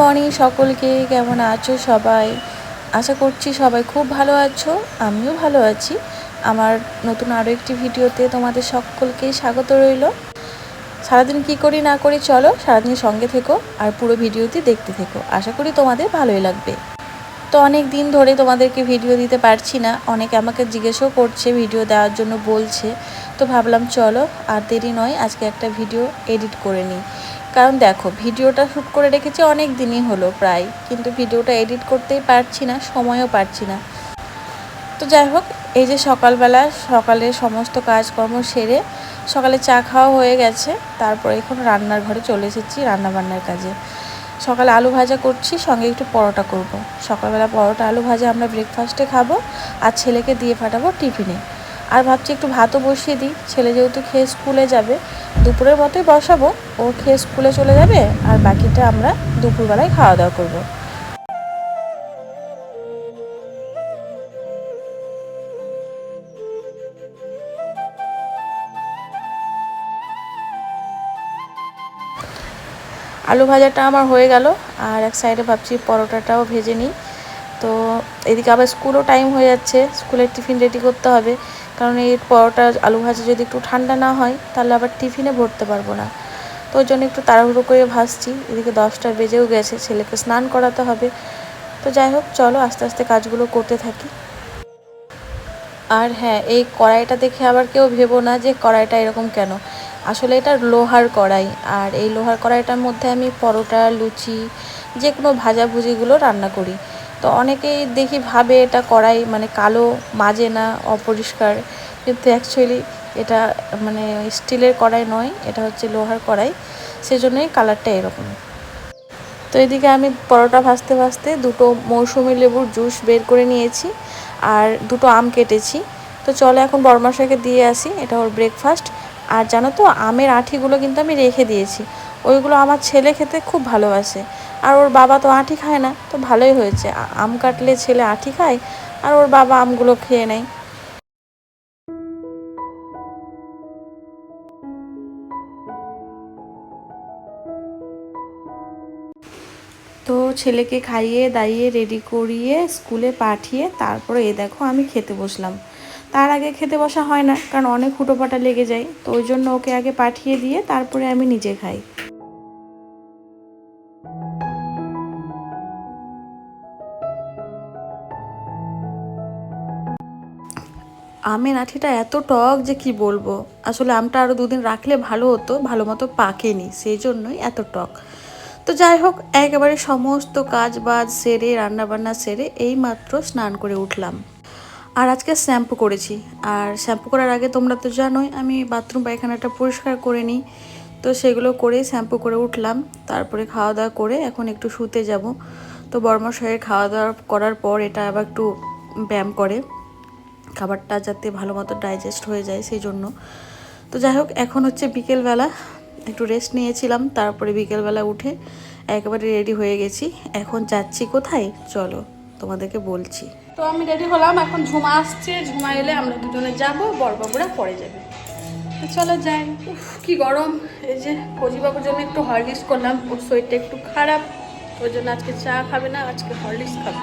Morning সকলকে, কেমন আছো সবাই? আশা করছি সবাই খুব ভালো আছো, আমিও ভালো আছি। আমার নতুন আরও একটি ভিডিওতে তোমাদের সকলকে স্বাগত রইল। সারাদিন কি করি না করি চলো সারাদিন সঙ্গে থেকো আর পুরো ভিডিওটি দেখতে থেকো। আশা করি তোমাদের ভালোই লাগবে। তো অনেক দিন ধরে তোমাদেরকে ভিডিও দিতে পারছি না, অনেকে আমাকে জিজ্ঞেসও করছে, ভিডিও দেওয়ার জন্য বলছে। তো ভাবলাম চলো, আর দেরি নয়, আজকে একটা ভিডিও এডিট করে নিই। কারণ দেখো, ভিডিওটা শ্যুট করে রেখেছি অনেক দিনই হলো প্রায়, কিন্তু ভিডিওটা এডিট করতেই পারছি না, সময়ও পারছি না। তো যাই হোক, এই যে সকালবেলা সকালে সমস্ত কাজকর্ম সেরে সকালে চা খাওয়া হয়ে গেছে, তারপরে এখন রান্নার ঘরে চলে এসেছি রান্না বান্নার কাজে। সকালে আলু ভাজা করছি, সঙ্গে একটু পরোটা করব। সকালবেলা পরোটা, আলু ভাজা আমরা ব্রেকফাস্টে খাব আর ছেলেকে দিয়ে পাঠাবো টিফিনে। আর ভাবছি একটু ভাতও বসিয়ে দিই, ছেলে যেহেতু খেয়ে স্কুলে যাবে দুপুরের মতোই বসাবো। ও খেয়ে স্কুলে চলে যাবে আর বাকিটা আমরা দুপুরবেলায় খাওয়া দাওয়া করব। আলু ভাজাটা আমার হয়ে গেল আর এক সাইডে ভাবছি পরোটাটাও ভেজে নিই। তো এদিকে আবার স্কুলও টাইম হয়ে যাচ্ছে, স্কুলের টিফিন রেডি করতে হবে। কারণ এই পরোটা আলু ভাজা যদি একটু ঠান্ডা না হয়, তাহলে আবার টিফিনে ভরতে পারব না। তো ওই জন্য একটু তাড়াহুড়ো করে ভাজছি। এদিকে দশটা বেজেও গেছে, ছেলেকে স্নান করাতে হবে। তো যাই হোক, চলো আস্তে আস্তে কাজগুলো করতে থাকি। আর হ্যাঁ এই কড়াইটা দেখে আবার কেউ ভেবো না যে কড়াইটা এরকম কেন। আসলে এটা লোহার কড়াই, আর এই লোহার কড়াইটার মধ্যে আমি পরোটা, লুচি যে কোনো ভাজাভুজিগুলো রান্না করি। তো অনেকেই দেখি ভাবে এটা কড়াই মানে কালো মাজে না, অপরিষ্কার। কিন্তু অ্যাকচুয়ালি এটা মানে স্টিলের কড়াই নয়, এটা হচ্ছে লোহার কড়াই। সেজন্যই কালারটা এরকম। তো এদিকে আমি পরোটা ভাজতে ভাজতে দুটো মৌসুমি লেবুর জুস বের করে নিয়েছি আর দুটো আম কেটেছি। তো চলো এখন বড়মাশাইকে দিয়ে আসি, এটা ওর ব্রেকফাস্ট আর জানো তো, আমের আঁঠিগুলো কিন্তু আমি রেখে দিয়েছি। ওইগুলো আমার ছেলে খেতে খুব ভালোবাসে। আর ওর বাবা তো আঁটি খায় না, তো ভালোই হয়েছে। আম কাটলে ছেলে আঁঠি খায়, আর ওর বাবা আমগুলো খেয়ে নেয়। তো ছেলেকে খাইয়ে, দাইয়ে রেডি করিয়ে, স্কুলে পাঠিয়ে, তারপরে এ দেখো আমি খেতে বসলাম। তার আগে খেতে বসা হয় না, কারণ অনেক হুটোপাটা লেগে যায়। তো ওই জন্য ওকে আগে পাঠিয়ে দিয়ে তারপরে আমি নিজে খাই। আমের আঠিটা এত টক যে কি বলব? আসলে আমটা আরও দুদিন রাখলে ভালো হতো, ভালো মতো পাকেনি, সেই জন্যই এত টক। তো যাই হোক, একেবারে সমস্ত কাজ বাজ সেরে, রান্নাবান্না সেরে এই মাত্র স্নান করে উঠলাম। আর আজকে শ্যাম্পু করেছি। আর শ্যাম্পু করার আগে তোমরা তো জানোই, আমি বাথরুম পায়খানাটা পরিষ্কার করে নিই তো সেগুলো করে শ্যাম্পু করে উঠলাম। তারপরে খাওয়া দাওয়া করে এখন একটু শুতে যাব। তো বর্মশাহের খাওয়া দাওয়া করার পর এটা আবার একটু ব্যায়াম করে। খাবারটা যাতে ভালো মতো ডাইজেস্ট হয়ে যায় সেই জন্য তো যাই হোক, এখন হচ্ছে বিকেলবেলা একটু রেস্ট নিয়েছিলাম, তারপরে বিকেলবেলা উঠে একেবারে রেডি হয়ে গেছি। এখন যাচ্ছি কোথায়? চলো তোমাদেরকে বলছি। তো আমি রেডি হলাম, এখন ঝুমা আসছে। ঝুমা এলে আমরা দুজনে যাব বড়বাবুরা পরে যাবে। তো চলো যাই। উফ, কি গরম। এই যে ফজিবাবুর জন্য একটু হরলিক্স করলাম, ওর শরীরটা একটু খারাপ, ওর জন্য আজকে চা খাবে না, আজকে হরলিক্স খাবে।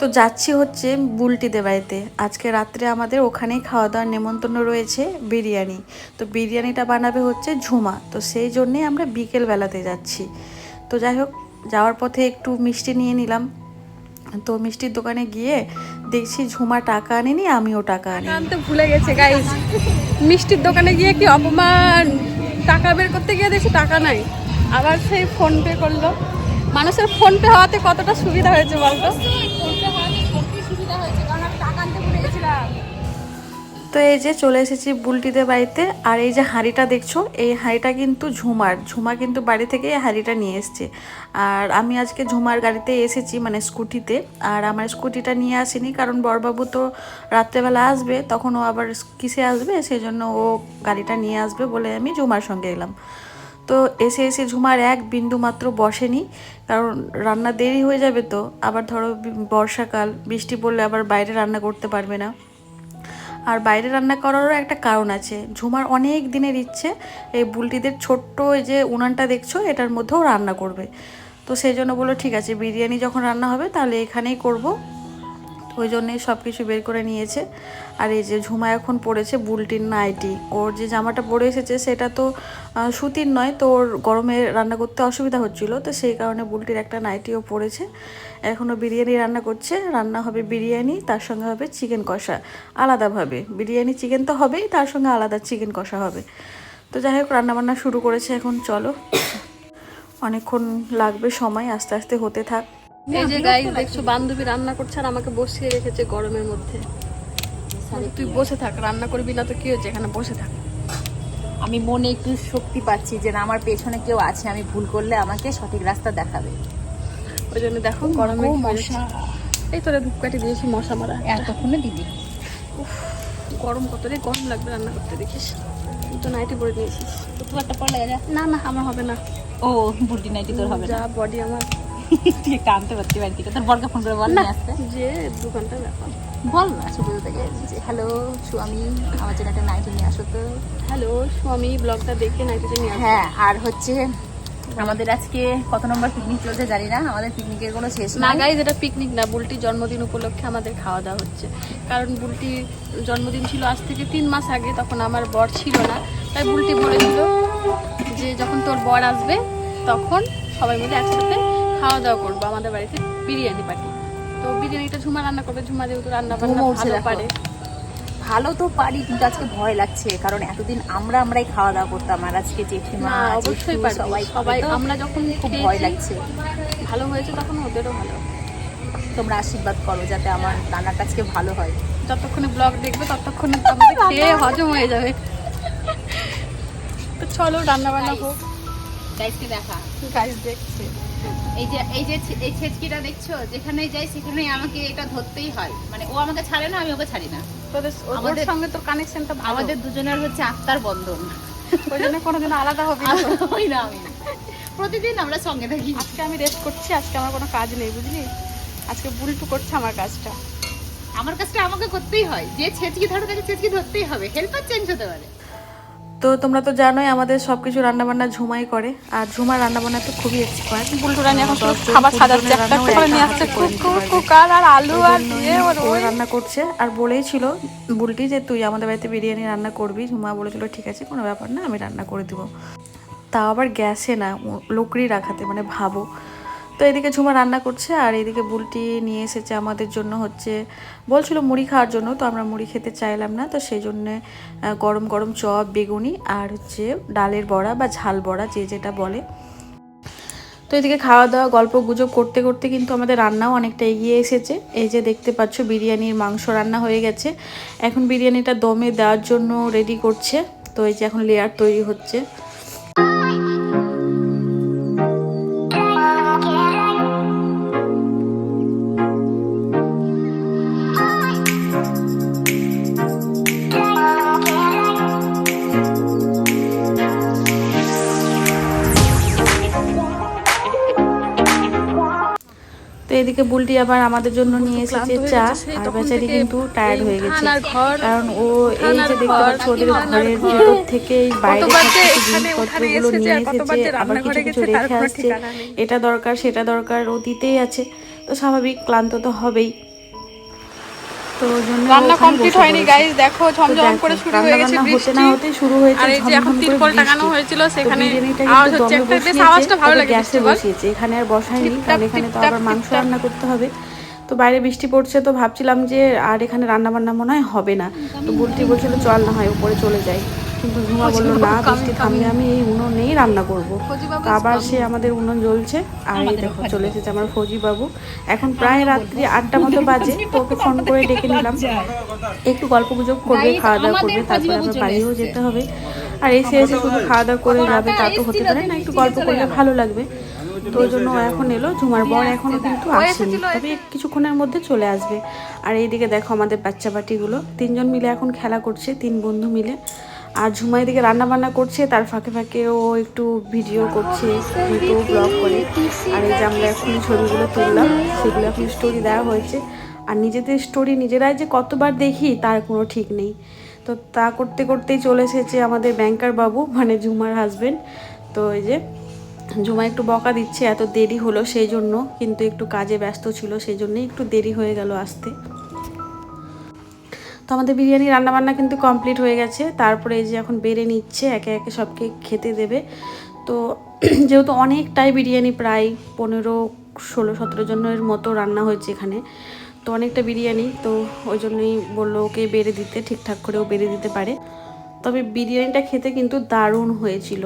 তো যাচ্ছি হচ্ছে বুলটিতে বাড়িতে। আজকে রাত্রে আমাদের ওখানেই খাওয়া দাওয়ার নেমন্তন্ন রয়েছে বিরিয়ানি। তো বিরিয়ানিটা বানাবে হচ্ছে ঝুমা। তো সেই জন্যেই আমরা বিকেল বেলাতে যাচ্ছি। তো যাই হোক, যাওয়ার পথে একটু মিষ্টি নিয়ে নিলাম। তো মিষ্টির দোকানে গিয়ে দেখছি ঝুমা টাকা আনেনি, আমিও টাকা আনি আনতে ভুলে গেছে গাইজ মিষ্টির দোকানে গিয়ে কি অপমান? টাকা বের করতে গিয়ে দেখছি টাকা নাই। আবার সেই ফোন পে করল। মানুষের ফোন পে হওয়াতে কতটা সুবিধা হয়েছে বলতো? তো এই যে চলে এসেছি বুলটিদের বাড়িতে, আর এই যে হাঁড়িটা দেখছ, এই হাঁড়িটা কিন্তু ঝুমার। ঝুমা কিন্তু বাড়ি থেকে এই হাঁড়িটা নিয়ে এসছে। আর আমি আজকে ঝুমার গাড়িতে এসেছি মানে স্কুটিতে। আর আমার স্কুটিটা নিয়ে আসিনি, কারণ বড়বাবু তো রাত্রেবেলা আসবে, তখন ও আবার কিসে আসবে, সেই জন্য ও গাড়িটা নিয়ে আসবে বলে আমি ঝুমার সঙ্গে এলাম। তো এসে এসে ঝুমার এক বিন্দু মাত্র বসেনি, কারণ রান্না দেরি হয়ে যাবে তো। আবার ধরো বর্ষাকাল, বৃষ্টি পড়লে আবার বাইরে রান্না করতে পারবে না। আর বাইরে রান্না করারও একটা কারণ আছে। ঝুমার অনেক দিনের ইচ্ছে, এই বুলটিদের ছোট্ট এই যে উনানটা দেখছ, এটার মধ্যেও রান্না করবে। তো সেই জন্য বলল, ঠিক আছে, বিরিয়ানি যখন রান্না হবে, তাহলে এখানেই করব। ওই জন্যই সব কিছু বের করে নিয়েছে। আর এই যে ঝুমা এখন পড়েছে বুলটির নাইটি। ওর যে জামাটা পরে এসেছে সেটা তো সুতির নয়, তো ওর গরমে রান্না করতে অসুবিধা হচ্ছিল, তো সেই কারণে বুলটির একটা নাইটিও পড়েছে এখনও বিরিয়ানি রান্না করছে, রান্না হবে বিরিয়ানি, তার সঙ্গে হবে চিকেন কষা, আলাদাভাবে। বিরিয়ানি চিকেন তো হবেই, তার সঙ্গে আলাদা চিকেন কষা হবে। তো যাই হোক, রান্নাবান্না শুরু করেছে এখন, চলো। অনেকক্ষণ লাগবে সময়, আস্তে আস্তে হতে থাক। এই যে গাইস দেখছ বান্ধবী রান্না করছে আর আমাকে বসিয়ে রেখেছে গরমের মধ্যে। তুই বসে থাক রান্না করবি না তো কি হচ্ছে এখানে বসে থাক। আমি মনে একটু শক্তি পাচ্ছি যে না আমার পেছনে কেউ আছে আমি ভুল করলে আমাকে সঠিক রাস্তা দেখাবে। ওই জন্য দেখো গরমে মশা। হয়েছে। এই তোরা ধূপকাঠি দিয়েছি মশা মারা। এতক্ষণে দিদি গরম কত রে গরম লাগবে রান্না করতে দেখিস। তুই তো নাইটি পরে নিয়েছিস তুই একটা পর লাগা না না আমার হবে না। ও বুটি নাইটি তোর হবে না। যা বডি আমার। একটা আনতে পারতি বাড়ি থেকে তোর বরকে ফোন করে বল নিয়ে আসতে। যে দোকানটা ব্যাপার। বল না শুধু থেকে যে হ্যালো সুয়ামি আমার জন্য একটা নাইটি নিয়ে আসো তো। হ্যালো স্বামী ব্লগটা দেখে নাইটিতে নিয়ে হ্যাঁ আর হচ্ছে আমাদের আজকে কত নম্বর পিকনিক চলছে জানি না আমাদের পিকনিকের কোনো শেষ না গাইজ এটা পিকনিক না বুলটির জন্মদিন উপলক্ষে আমাদের খাওয়া দাওয়া হচ্ছে। কারণ বুলটির জন্মদিন ছিল আজ থেকে তিন মাস আগে তখন আমার বর ছিল না। তাই বুলটি বলে বলেছিল যে যখন তোর বর আসবে তখন সবাই মিলে একসাথে খাওয়া দাওয়া করব আমাদের বাড়িতে বিরিয়ানি পার্টি। তো বিরিয়ানিটা ঝুমা রান্না করবে ঝুমা যেহেতু রান্না বান্না ভালো পারে। ভালো তো পারি কিন্তু আজকে ভয় লাগছে কারণ এতদিন আমরা আমরাই খাওয়া দাওয়া করতাম আর আজকে জেঠিমা অবশ্যই সবাই সবাই আমরা যখন খুব ভয় লাগছে। ভালো হয়েছে তখন ওদেরও ভালো। তোমরা আশীর্বাদ করো যাতে আমার রান্নাটা আজকে ভালো হয়। যতক্ষণে ব্লগ দেখবে ততক্ষণে আমাদের খেয়ে হজম হয়ে যাবে। তো চলো রান্না বান্না হোক। গাইসকে দেখা। গাইজ দেখছে। এই যে এই যে এই ছেচকিটা দেখছ? যেখানে যাই সেখানে আমাকে এটা ধরতেই হয়। মানে ও আমাকে ছাড়ে না আমি ওকে ছাড়ি না। আমাদের- সঙ্গে তোর কানেকশনটা আমাদের দুজনের হচ্ছে আত্মার বন্ধন। ওই জন্য কোনোদিন আলাদা হবে না। ওই না আমি। প্রতিদিন আমরা সঙ্গে থাকি। আজকে আমি রেস্ট করছি আজকে আমার কোনো কাজ নেই বুঝলি? আজকে বুলটু করছে আমার কাজটা। আমার কাজটা আমাকে করতেই হয়। যে ছেচকি ধরো তাকে ছেচকি ধরতেই হবে। হেল্পার চেঞ্জ হতে পারে। তো তোমরা তো জানোই আমাদের সব কিছু রান্নাবান্না ঝুমাই করে আর ঝুমার রান্নাবান্না তো খুবই এক্সপার্ট বুলটু রানি এখন খাবার সাজাচ্ছে একটা করে নিয়ে আসছে কুকুর আর আলু আর দিয়ে ওই। রান্না করছে। আর বলেইছিল বুলটি যে তুই আমাদের বাড়িতে বিরিয়ানি রান্না করবি? ঝুমা বলেছিল ঠিক আছে কোনো ব্যাপার না আমি রান্না করে দিব। তাও আবার গ্যাসে না লকড়ি রাখাতে মানে ভাবো। তো এদিকে ঝুমা রান্না করছে আর এদিকে বুলটি নিয়ে এসেছে আমাদের জন্য হচ্ছে, বলছিল মুড়ি খাওয়ার জন্য, তো আমরা মুড়ি খেতে চাইলাম না, তো সেই জন্য গরম গরম চপ, বেগুনি আর হচ্ছে ডালের বড়া বা ঝাল বড়া যে যেটা বলে। তো এদিকে খাওয়া দাওয়া, গল্প গুজব করতে করতে কিন্তু আমাদের রান্নাও অনেকটা এগিয়ে এসেছে। এই যে দেখতে পাচ্ছ বিরিয়ানির মাংস রান্না হয়ে গেছে। এখন বিরিয়ানিটা দমে দেওয়ার জন্য রেডি করছে। তো এই যে এখন লেয়ার তৈরি হচ্ছে। এদিকে বুলটি আবার আমাদের জন্য নিয়ে এসেছে চা আর বেচারি কিন্তু টায়ার্ড হয়ে গেছে। কারণ ও এই যে দেখতে পাচ্ছ ওদের ঘরের ঘর। ভিতর থেকে এই বাইরে জিনিসপত্রগুলো নিয়ে এসেছে আবার কিছু কিছু রেখে আসছে। এটা দরকার সেটা দরকার অতীতেই দিতেই আছে। তো স্বাভাবিক ক্লান্ত তো হবেই। তো রান্না কমপ্লিট হয়নি গাইস দেখো ঝমঝম করে শুরু হয়ে গেছে বৃষ্টি না হতে শুরু হয়েছে আর এই যে এখন তিরপল টাঙানো হয়েছিল সেখানে আওয়াজ হচ্ছে একটা বেশ আওয়াজটা ভালো লাগে গ্যাসে বসিয়েছে এখানে আর বসায়নি কারণ এখানে তো আবার মাংস রান্না করতে হবে। তো বাইরে বৃষ্টি পড়ছে তো ভাবছিলাম যে আর এখানে রান্না বান্না মনে হয় হবে না। তো বুলটি বলছিল চল না হয় উপরে চলে যাই। কিন্তু ঝুমা বলল না বৃষ্টি থামলে আমি এই উনুনেই রান্না করব। আবার সে আমাদের উনুন জ্বলছে আর এই দেখো চলে এসেছে আমার ফৌজি বাবু। এখন প্রায় রাত্রি আটটা মতো বাজে তো ওকে ফোন করে ডেকে নিলাম। একটু গল্প গুজব করবে খাওয়া দাওয়া করবে তারপরে বাবু বাড়িও যেতে হবে। আর এসে এসে শুধু খাওয়া দাওয়া করে যাবে তা তো হতে পারে না একটু গল্প করলে ভালো লাগবে। তো ওই জন্য এখন এলো। ঝুমার বর এখনও কিন্তু আসেনি। তবে কিছুক্ষণের মধ্যে চলে আসবে। আর এইদিকে দেখো আমাদের বাচ্চা বাটিগুলো তিনজন মিলে এখন খেলা করছে তিন বন্ধু মিলে। আর ঝুমা এদিকে রান্না বান্না করছে, তার ফাঁকে ফাঁকে ও একটু ভিডিও করছে ইউটিউব ব্লগ করে। আর এই যে আমরা এখন ছবিগুলো তুললাম, সেগুলো এখন স্টোরি দেওয়া হয়েছে। আর নিজেদের স্টোরি নিজেরাই যে কতবার দেখি, তার কোনো ঠিক নেই। তো তা করতে করতেই চলে এসেছে আমাদের ব্যাংকার বাবু মানে ঝুমার হাজবেন্ড তো এই যে ঝুমা একটু বকা দিচ্ছে, এত দেরি হলো সেই জন্য, কিন্তু একটু কাজে ব্যস্ত ছিল, সেই জন্যই একটু দেরি হয়ে গেল আসতে। তো আমাদের বিরিয়ানি রান্নাবান্না কিন্তু কমপ্লিট হয়ে গেছে। তারপরে এই যে এখন বেড়ে নিচ্ছে, একে একে সবকে খেতে দেবে। তো যেহেতু অনেকটাই বিরিয়ানি প্রায় পনেরো, ষোলো, সতেরো জনের মতো রান্না হয়েছে এখানে, তো অনেকটা বিরিয়ানি, তো ওই জন্যই বলল ওকে বেড়ে দিতে, ঠিকঠাক করে ও বেড়ে দিতে পারে। তবে বিরিয়ানিটা খেতে কিন্তু দারুণ হয়েছিল।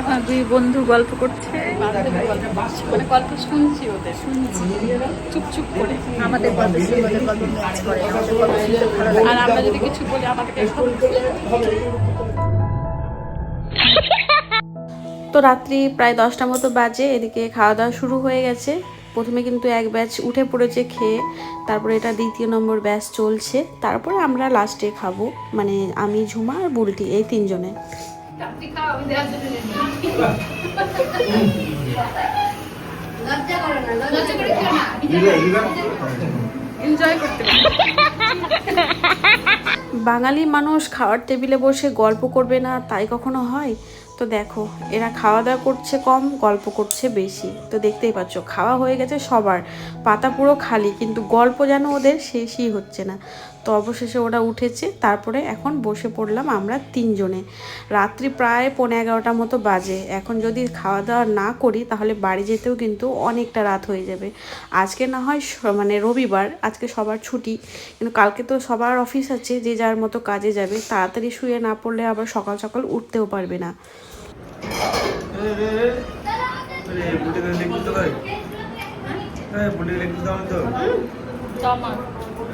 এখন দুই বন্ধু গল্প করছে। মানে গল্প শুনছি ওদের। শুনছি চুপ চুপ করে আমাদের গল্প ওদের গল্প ম্যাচ করে আর আমরা যদি কিছু বলি আমাদেরকে তো রাত্রি প্রায় দশটা মতো বাজে এদিকে খাওয়া দাওয়া শুরু হয়ে গেছে। প্রথমে কিন্তু এক ব্যাচ উঠে পড়েছে খেয়ে তারপরে এটা দ্বিতীয় নম্বর ব্যাচ চলছে। তারপরে আমরা লাস্টে খাব মানে আমি ঝুমা আর বুলটি এই তিনজনে। বাঙালি মানুষ খাওয়ার টেবিলে বসে গল্প করবে না তাই কখনো হয়? তো দেখো এরা খাওয়া দাওয়া করছে কম গল্প করছে বেশি। তো দেখতেই পাচ্ছ খাওয়া হয়ে গেছে সবার। পাতা পুরো খালি কিন্তু গল্প যেন ওদের শেষই হচ্ছে না। তো অবশেষে ওরা উঠেছে তারপরে এখন বসে পড়লাম আমরা তিনজনে রাত্রি প্রায় পৌনে এগারোটার মতো বাজে এখন যদি খাওয়া দাওয়া না করি তাহলে বাড়ি যেতেও কিন্তু অনেকটা রাত হয়ে যাবে আজকে না হয় মানে রবিবার আজকে সবার ছুটি কিন্তু কালকে তো সবার অফিস আছে যে যার মতো কাজে যাবে তাড়াতাড়ি শুয়ে না পড়লে আবার সকাল সকাল উঠতেও পারবে না হয় হ্যাঁ তো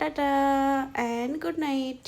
টাটা অ্যান্ড গুড নাইট